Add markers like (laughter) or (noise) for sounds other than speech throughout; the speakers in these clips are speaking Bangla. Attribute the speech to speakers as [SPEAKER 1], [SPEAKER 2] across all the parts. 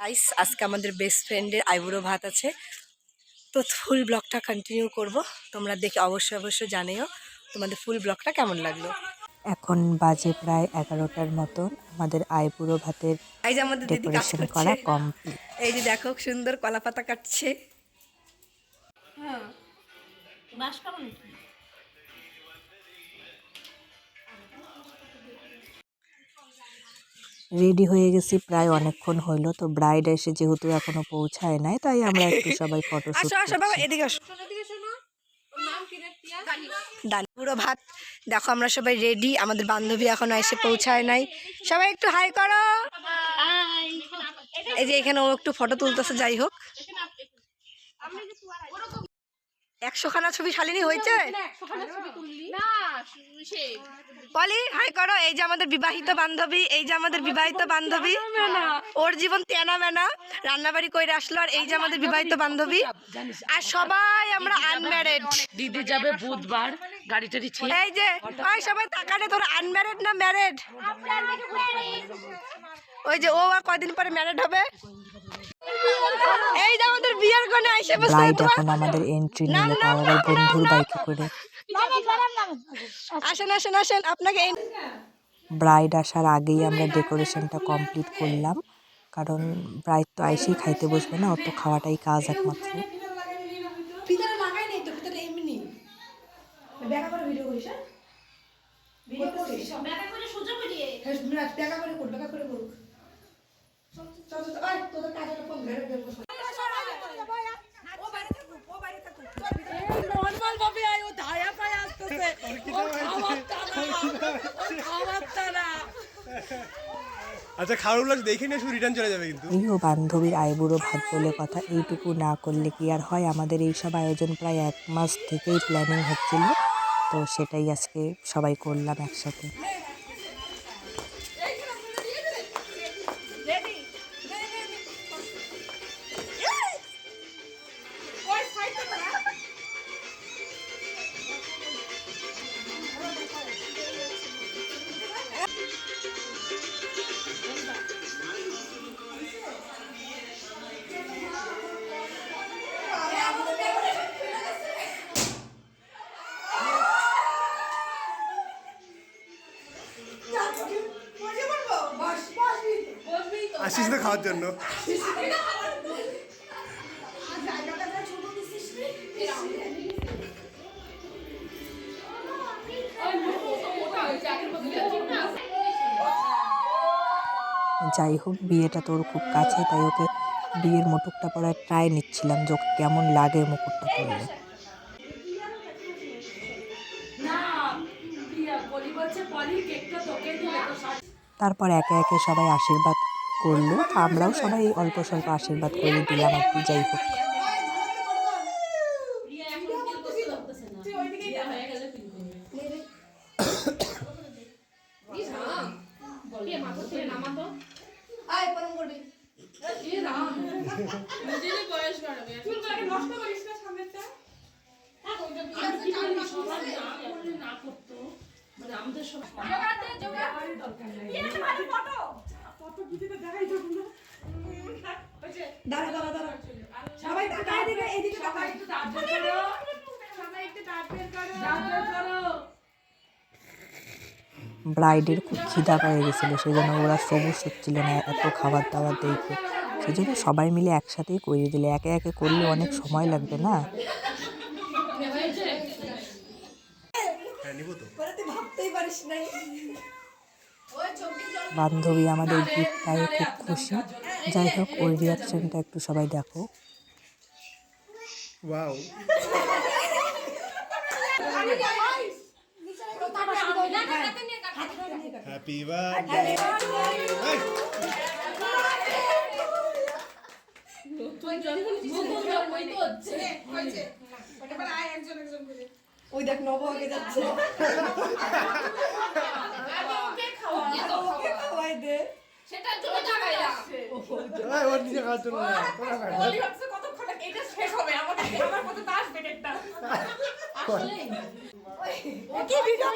[SPEAKER 1] আইস আজকে আমাদের বেস্ট ফ্রেন্ডের আইবুড়ো ভাত আছে। তো ফুল ব্লগটা কন্টিনিউ করব। তোমরা দেখে অবশ্যই অবশ্যই জানিও তোমাদের ফুল ব্লগটা কেমন লাগল।
[SPEAKER 2] এখন বাজে প্রায় এগারোটার মতন। আমাদের আইবুড়ো ভাতের
[SPEAKER 1] এই যে আমাদের দিদি কাজ
[SPEAKER 2] ডেকোরেশন করা কমপ্লিট
[SPEAKER 1] এই যে দেখো সুন্দর কলা পাতা কাটছে
[SPEAKER 2] রেডি হয়ে গেছি প্রায় অনেকক্ষণ হইল। তো ব্রাইড এসে যেহেতু এখনও পৌঁছায় নাই তাই আমরা একটু (laughs) সবাই ফটো
[SPEAKER 1] আসো আসো বাবা এদিকে আসো। পুরো ভাত। দেখো আমরা সবাই রেডি আমাদের বান্ধবী এখনও এসে পৌঁছায় নাই। সবাই একটু হাই করো। এই যে এখানে ও একটু ফটো তুলতেছে যাই হোক। একশো খানা ছবি শালিনী হয়েছে? পলি হাই করো এই যে আমাদের বিবাহিত বান্ধবী এই যে আমাদের বিবাহিত বান্ধবী ওর জীবন তেনা মেনা রান্নাবাড়ি করে আসলো আর এই যে আমাদের বিবাহিত বান্ধবী আর সবাই আমরা আনম্যারিড
[SPEAKER 3] দিদি যাবে বুধবার গাড়ি টাড়ি
[SPEAKER 1] এই যে ওই সবাই তাকানে তোর আনম্যারিড না ম্যারিড ওই যে ও আর কয়দিন পরে ম্যারেড হবে? এই যে আমাদের বিয়ের কোণে আইসে বসে
[SPEAKER 2] ব্রাইড এখন আমাদের এন্ট্রি নিল তাও আবার বন্ধুর বাইকে করে।
[SPEAKER 1] আসেন আসেন আসেন আপনাকে
[SPEAKER 2] ব্রাইড আসার আগেই আমরা ডেকোরেশনটা কমপ্লিট করলাম। কারণ ব্রাইড তো আইসেই খাইতে বসবে না অত খাওয়াটাই কাজ একমাত্র।
[SPEAKER 1] পিতারা লাগাই নেই তো পিতারা এমনি। ব্যাকা করে ভিডিও করিস হ্যাঁ? ভিডিও করে করিয়ে হ্যাঁ ব্যাকা করে কর।
[SPEAKER 4] আচ্ছা লাগছে দেখে নিয়ে শুধু রিটার্ন চলে যাবে কিন্তু।
[SPEAKER 2] এই ও বান্ধবীর আইবুড়ো ভাত বলে কথা, এইটুকু না করলে কি আর হয়? আমাদের এই সব আয়োজন প্রায় এক মাস থেকেই প্ল্যানিং হচ্ছিল, তো সেটাই আজকে সবাই করলাম একসাথে।
[SPEAKER 4] আসিস তো খাওয়ার জন্য।
[SPEAKER 2] যাই হোক, বিয়েটা তোর খুব কাছে, তাই ওকে বিয়ের মুকুটটা পরার ট্রাই নিচ্ছিলাম যে কেমন লাগে মুকুটটা পরলে। তারপর একে একে সবাই আশীর্বাদ করল। আমরাও সবাই অল্প স্বল্প আশীর্বাদ করে দিলাম আর কি যাই হোক।
[SPEAKER 1] আয় দাঁড়া দাঁড়া দাঁড়া। সবাই তাকায় দিকে
[SPEAKER 2] ব্রাইডের খুব খিদা পেয়ে গেছিল সেই জন্য ওরা সবুজ হচ্ছিল না এত খাবার দাবার দেখে। সেই জন্য সবাই মিলে একসাথেই করিয়ে দিলে। একে একে করলে অনেক সময় লাগবে না
[SPEAKER 4] হ্যাঁ নিবো তো?
[SPEAKER 1] ভাবতেই পারিস নাই।
[SPEAKER 2] বান্ধবী আমাদের গিফট পায়ে খুব খুশি। যাই হোক ওই রিয়াকশনটা একটু সবাই দেখো।
[SPEAKER 4] ওয়াও। হ্যাপি বার্থডে
[SPEAKER 1] ওই দেখ নব আগে যাচ্ছে ওকে খাওয়াই দে।
[SPEAKER 4] ওর নিজে খাওয়ার জন্য না তোরা খাও।
[SPEAKER 1] কি ভিডিও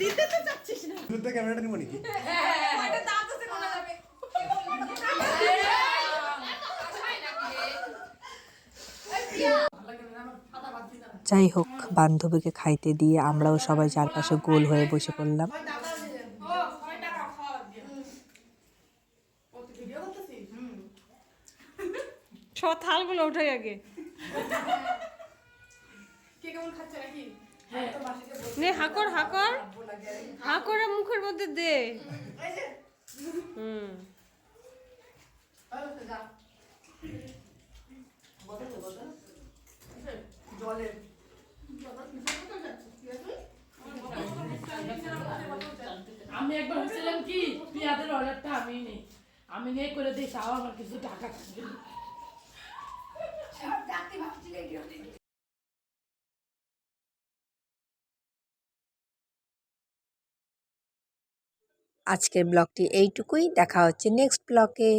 [SPEAKER 3] দিতে তো চাচ্ছিস না।
[SPEAKER 4] ক্যামেরাটা নিব নাকি?
[SPEAKER 3] কয়টা দাঁত আছে কোনা যাবে
[SPEAKER 2] যাই হোক বান্ধবীকে খাইতে দিয়ে আমরাও সবাই চারপাশে গোল হয়ে বসে পড়লাম।
[SPEAKER 3] সব থালগুলো উঠাই আগে নে হাকর হাকর। হাকরে মুখের মধ্যে দে। হুম।
[SPEAKER 5] আমি একবার হচ্ছিলাম কি? পিয়াদের অর্ডারটা আমি নেই। আমি নিয়ে করে দিই তাও আমার কিছু টাকা থাকবে।
[SPEAKER 2] আজকের ব্লগটি এইটুকুই। দেখা হচ্ছে নেক্সট ব্লগে।